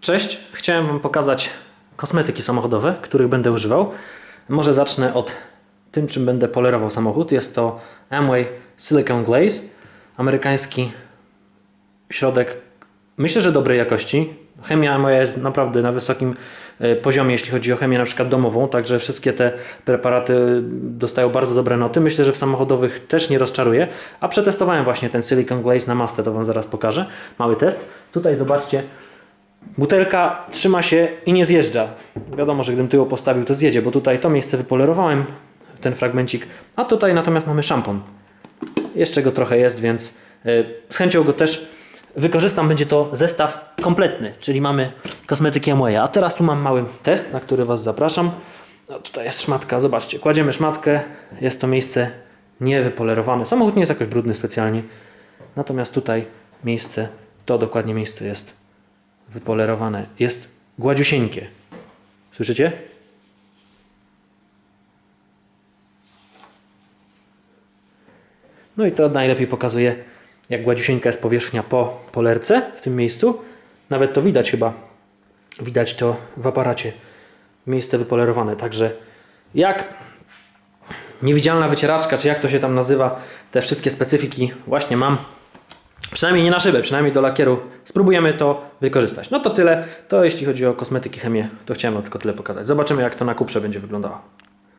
Cześć, chciałem Wam pokazać kosmetyki samochodowe, których będę używał. Może zacznę od tym, czym będę polerował samochód. Jest to Amway Silicone Glaze, amerykański środek, myślę, że dobrej jakości. Chemia moja jest naprawdę na wysokim e, poziomie, jeśli chodzi o chemię na przykład domową, także wszystkie te preparaty dostają bardzo dobre noty. Myślę, że w samochodowych też nie rozczaruje, a przetestowałem właśnie ten Silicon Glaze na mastę, to Wam zaraz pokażę. Mały test. Tutaj zobaczcie, butelka trzyma się i nie zjeżdża. Wiadomo, że gdybym tyło postawił, to zjedzie, bo tutaj to miejsce wypolerowałem, ten fragmencik, a tutaj natomiast mamy szampon. Jeszcze go trochę jest, więc y, z chęcią go też wykorzystam. Będzie to zestaw kompletny, czyli mamy kosmetyki Amwaya. A teraz tu mam mały test, na który Was zapraszam. No, tutaj jest szmatka, zobaczcie. Kładziemy szmatkę, jest to miejsce niewypolerowane. Samochód nie jest jakoś brudny specjalnie. Natomiast tutaj miejsce, to dokładnie miejsce jest wypolerowane. Jest gładziusieńkie. Słyszycie? No i to najlepiej pokazuje, jak gładziusieńka jest powierzchnia po polerce w tym miejscu. Nawet to widać chyba. Widać to w aparacie. Miejsce wypolerowane. Także jak niewidzialna wycieraczka, czy jak to się tam nazywa, te wszystkie specyfiki właśnie mam. Przynajmniej nie na szybę, przynajmniej do lakieru. Spróbujemy to wykorzystać. No to tyle. To jeśli chodzi o kosmetyki, chemię, to chciałem tylko tyle pokazać. Zobaczymy, jak to na kuprze będzie wyglądało.